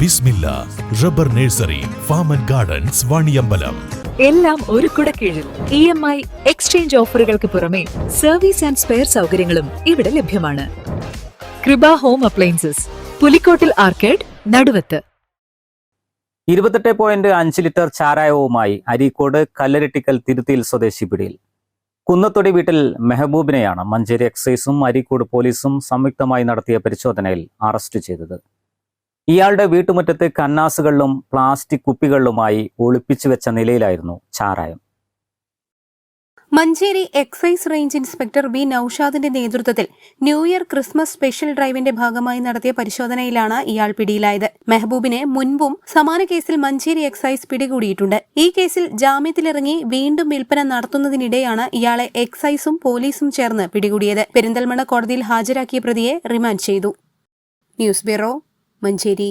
Bismilla rubber nursery farm and gardens Vaniyambalam. എല്ലാം ഒരു കുടക്കീഴിൽ ഇ എം ഐ എക്സ്ചേഞ്ച് ഓഫറുകൾക്ക് പുറമെ സർവീസ് ആൻഡ് സ്പെയർ സൗകര്യങ്ങളും ഇവിടെ ലഭ്യമാണ്. Kripa home appliances Pulikkottil arcade Naduvath. ഇരുപത്തെട്ട് പോയിന്റ് അഞ്ച് ലിറ്റർ ചാരായവുമായി അരീക്കോട് കല്ലരട്ടിക്കൽ തിരുത്തിയിൽ സ്വദേശി പിടിയിൽ. കുന്നത്തൊടി വീട്ടിൽ മെഹബൂബിനെയാണ് മഞ്ചേരി എക്സൈസും അരീക്കോട് പോലീസും സംയുക്തമായി നടത്തിയ പരിശോധനയിൽ അറസ്റ്റ് ചെയ്തത്. ഇയാളുടെ വീട്ടുമുറ്റത്ത് കന്നാസുകളിലും പ്ലാസ്റ്റിക് കുപ്പികളിലുമായി ഒളിപ്പിച്ചു വെച്ച നിലയിലായിരുന്നു ചാരായം. Manjeri excise range inspector B നൌഷാദിന്റെ നേതൃത്വത്തിൽ ന്യൂ ഇയർ ക്രിസ്മസ് സ്പെഷ്യൽ ഡ്രൈവിന്റെ ഭാഗമായി നടത്തിയ പരിശോധനയിലാണ് ഇയാൾ പിടിയിലായത്. മെഹബൂബിനെ മുൻപും സമാന കേസിൽ മഞ്ചേരി എക്സൈസ് പിടികൂടിയിട്ടുണ്ട്. ഈ കേസിൽ ജാമ്യത്തിലിറങ്ങി വീണ്ടും വിൽപ്പന നടത്തുന്നതിനിടെയാണ് ഇയാളെ എക്സൈസും പോലീസും ചേർന്ന് പിടികൂടിയത്. പെരിന്തൽമണ്ണ കോടതിയിൽ ഹാജരാക്കിയ പ്രതിയെ റിമാൻഡ് ചെയ്തു. News bureau Manjeri.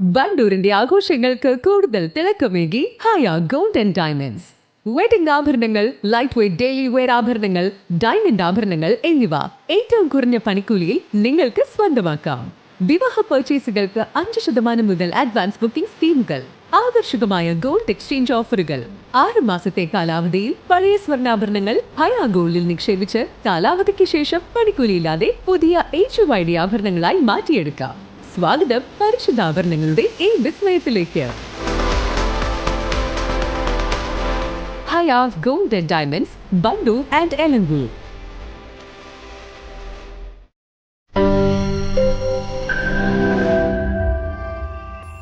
ബണ്ടൂരിന്റെ ആഘോഷങ്ങൾക്ക് കൂടുതൽ തിളക്കമേകി Haya gold and diamonds. Wedding ആഭരണങ്ങൾ ലൈറ്റ് വെയ്റ്റ് ഡെയിലി വെയർ ആഭരണങ്ങൾ ഡയമണ്ട് ആഭരണങ്ങൾ എന്നിവ ഏറ്റവും കുറഞ്ഞ പണിക്കൂലിയിൽ നിങ്ങൾക്ക് സ്വന്തമാക്കാം. വിവാഹ പർച്ചേസുകൾക്ക് അഞ്ച് ശതമാനം മുതൽ അഡ്വാൻസ് ബുക്കിംഗ് സ്കീമുകൾ ആകർഷകമായ ഗോൾഡ് എക്സ്ചേഞ്ച് ഓഫറുകൾ. ആറ് മാസത്തെ കാലാവധിയിൽ പഴയ സ്വർണാഭരണങ്ങൾ ഹയ ഗോൾഡിൽ നിക്ഷേപിച്ച് കാലാവധിക്ക് ശേഷം പണിക്കൂലിയില്ലാതെ പുതിയ എച്ച് വൈ ഡി ആഭരണങ്ങളായി മാറ്റിയെടുക്കാം. സ്വാഗതം പരിശുദ്ധാഭരണങ്ങളുടെ ഈ വിസ്മയത്തിലേക്ക്. ഹയാസ് ഗോൾഡ് ആൻഡ് ഡയമണ്ട്സ് ബണ്ടു ആൻഡ് എലങ്കൂർ